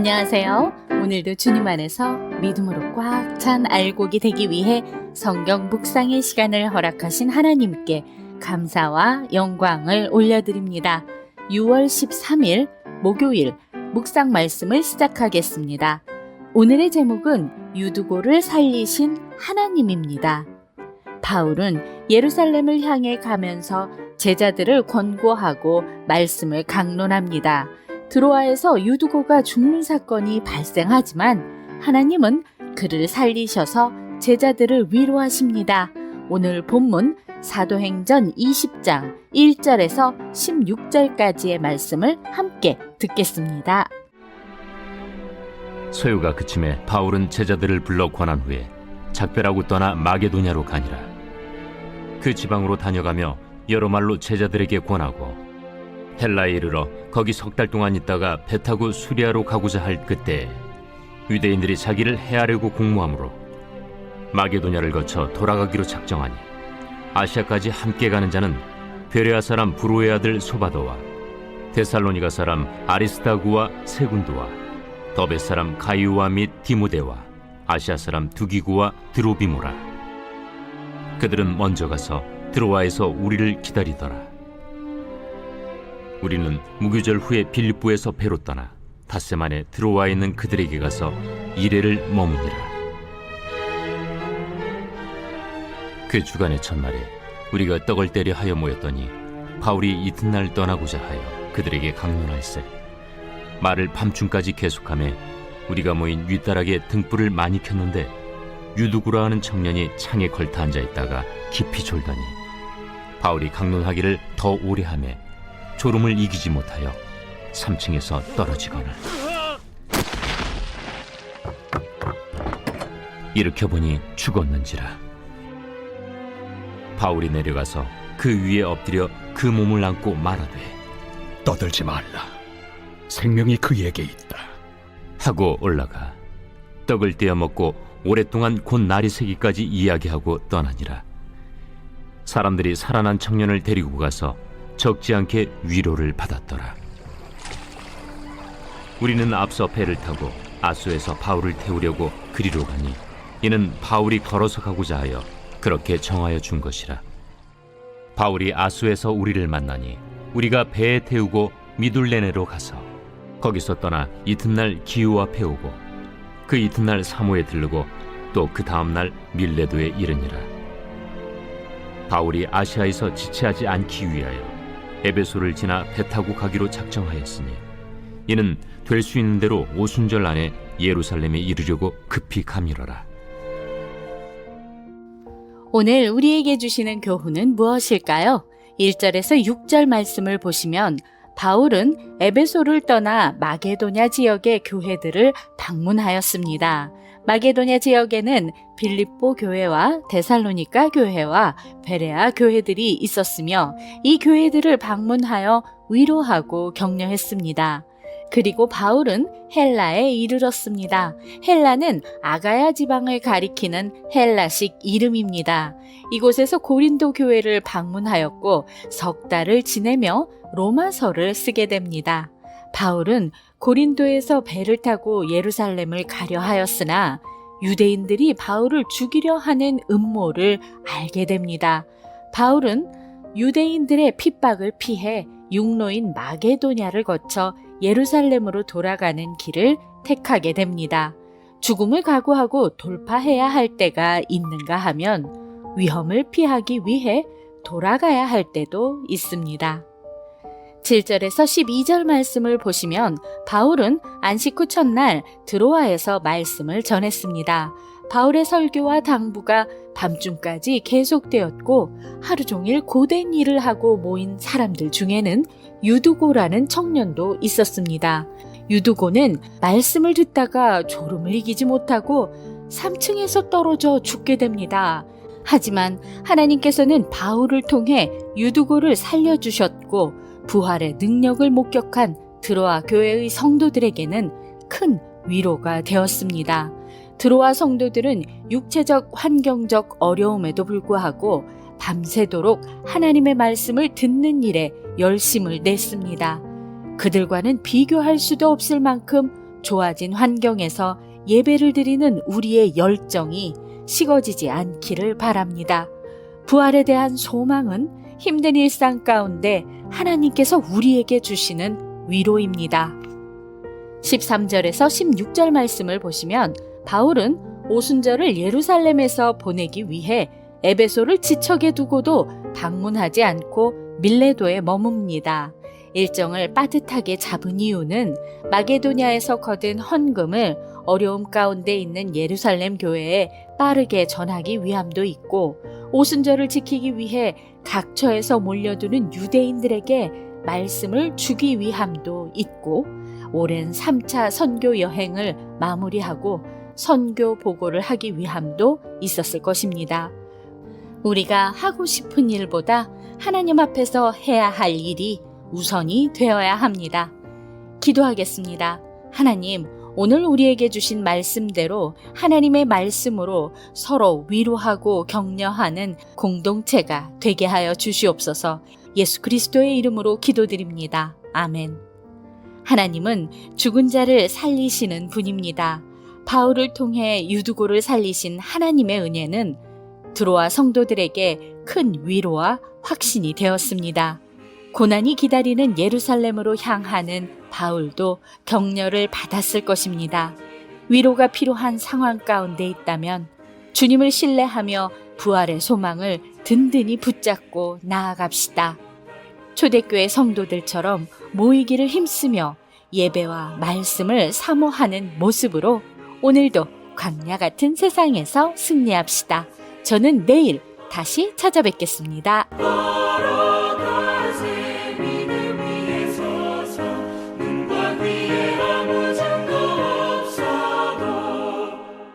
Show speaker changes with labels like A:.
A: 안녕하세요. 오늘도 주님 안에서 믿음으로 꽉 찬 알곡이 되기 위해 성경 묵상의 시간을 허락하신 하나님께 감사와 영광을 올려드립니다. 6월 13일 목요일 묵상 말씀을 시작하겠습니다. 오늘의 제목은 유두고를 살리신 하나님입니다. 바울은 예루살렘을 향해 가면서 제자들을 권고하고 말씀을 강론합니다. 드로아에서 유두고가 죽는 사건이 발생하지만 하나님은 그를 살리셔서 제자들을 위로하십니다. 오늘 본문 사도행전 20장 1절에서 16절까지의 말씀을 함께 듣겠습니다.
B: 소요가 그침에 바울은 제자들을 불러 권한 후에 작별하고 떠나 마게도냐로 가니라. 그 지방으로 다녀가며 여러 말로 제자들에게 권하고 헬라에 이르러 거기 석 달 동안 있다가 배 타고 수리아로 가고자 할 그때 유대인들이 자기를 해하려고 공모하므로 마게도냐를 거쳐 돌아가기로 작정하니 아시아까지 함께 가는 자는 베레아 사람 브로의 아들 소바도와 데살로니가 사람 아리스타구와 세군도와 더베 사람 가이우와 및 디모데와 아시아 사람 두기구와 드로비모라. 그들은 먼저 가서 드로아에서 우리를 기다리더라 우리는 무교절 후에 빌립보에서 배로 떠나 닷새만에 드로아에 있는 그들에게 가서 이래를 머무니라. 그 주간의 첫날에 우리가 떡을 때려 하여 모였더니 바울이 이튿날 떠나고자 하여 그들에게 강론할세. 말을 밤중까지 계속하며 우리가 모인 윗다락에 등불을 많이 켰는데 유두구라 하는 청년이 창에 걸터 앉아 있다가 깊이 졸더니 바울이 강론하기를 더 오래 하며 졸음을 이기지 못하여 3층에서 떨어지거늘 일으켜 보니 죽었는지라 바울이 내려가서 그 위에 엎드려 그 몸을 안고 말하되
C: 떠들지 말라. 생명이 그에게 있다.
B: 하고 올라가 떡을 떼어 먹고 오랫동안 곧 날이 새기까지 이야기하고 떠나니라 사람들이 살아난 청년을 데리고 가서 적지 않게 위로를 받았더라. 우리는 앞서 배를 타고 아수에서 바울을 태우려고 그리로 가니 이는 바울이 걸어서 가고자 하여 그렇게 정하여 준 것이라. 바울이 아수에서 우리를 만나니 우리가 배에 태우고 미둘레네로 가서 거기서 떠나 이튿날 앞에 오고 그 이튿날 사모에 들르고 또 그 다음날 밀레도에 이르니라. 바울이 아시아에서 지체하지 않기 위하여 에베소를 지나 배 타고 가기로 작정하였으니 이는 될 수 있는 대로 오순절 안에 예루살렘에 이르려고 급히 가미러라
A: 오늘 우리에게 주시는 교훈은 무엇일까요? 1절에서 6절 말씀을 보시면 바울은 에베소를 떠나 마게도냐 지역의 교회들을 방문하였습니다. 마게도냐 지역에는 빌립보 교회와 데살로니가 교회와 베레아 교회들이 있었으며 이 교회들을 방문하여 위로하고 격려했습니다. 그리고 바울은 헬라에 이르렀습니다. 헬라는 아가야 지방을 가리키는 헬라식 이름입니다. 이곳에서 고린도 교회를 방문하였고 석 달을 지내며 로마서를 쓰게 됩니다. 바울은 고린도에서 배를 타고 예루살렘을 가려 하였으나 유대인들이 바울을 죽이려 하는 음모를 알게 됩니다. 바울은 유대인들의 핍박을 피해 육로인 마게도냐를 거쳐 예루살렘으로 돌아가는 길을 택하게 됩니다. 죽음을 각오하고 돌파해야 할 때가 있는가 하면 위험을 피하기 위해 돌아가야 할 때도 있습니다. 7절에서 12절 말씀을 보시면 바울은 안식 후 첫날 드로아에서 말씀을 전했습니다. 바울의 설교와 당부가 밤중까지 계속되었고 하루 종일 고된 일을 하고 모인 사람들 중에는 유두고라는 청년도 있었습니다. 유두고는 말씀을 듣다가 졸음을 이기지 못하고 3층에서 떨어져 죽게 됩니다. 하지만 하나님께서는 바울을 통해 유두고를 살려주셨고 부활의 능력을 목격한 드로아 교회의 성도들에게는 큰 위로가 되었습니다. 드로아 성도들은 육체적 환경적 어려움에도 불구하고 밤새도록 하나님의 말씀을 듣는 일에 열심을 냈습니다. 그들과는 비교할 수도 없을 만큼 좋아진 환경에서 예배를 드리는 우리의 열정이 식어지지 않기를 바랍니다. 부활에 대한 소망은 힘든 일상 가운데 하나님께서 우리에게 주시는 위로입니다. 13절에서 16절 말씀을 보시면 바울은 오순절을 예루살렘에서 보내기 위해 에베소를 지척에 두고도 방문하지 않고 밀레도에 머뭅니다. 일정을 빠듯하게 잡은 이유는 마게도냐에서 거둔 헌금을 어려움 가운데 있는 예루살렘 교회에 빠르게 전하기 위함도 있고 오순절을 지키기 위해 각처에서 몰려드는 유대인들에게 말씀을 주기 위함도 있고 오랜 3차 선교 여행을 마무리하고 선교 보고를 하기 위함도 있었을 것입니다. 우리가 하고 싶은 일보다 하나님 앞에서 해야 할 일이 우선이 되어야 합니다. 기도하겠습니다. 하나님, 오늘 우리에게 주신 말씀대로 하나님의 말씀으로 서로 위로하고 격려하는 공동체가 되게 하여 주시옵소서 예수 그리스도의 이름으로 기도드립니다. 아멘. 하나님은 죽은 자를 살리시는 분입니다. 바울을 통해 유두고를 살리신 하나님의 은혜는 드로아 성도들에게 큰 위로와 확신이 되었습니다. 고난이 기다리는 예루살렘으로 향하는 바울도 격려를 받았을 것입니다. 위로가 필요한 상황 가운데 있다면 주님을 신뢰하며 부활의 소망을 든든히 붙잡고 나아갑시다. 초대교회 성도들처럼 모이기를 힘쓰며 예배와 말씀을 사모하는 모습으로 오늘도 광야 같은 세상에서 승리합시다. 저는 내일 다시 찾아뵙겠습니다.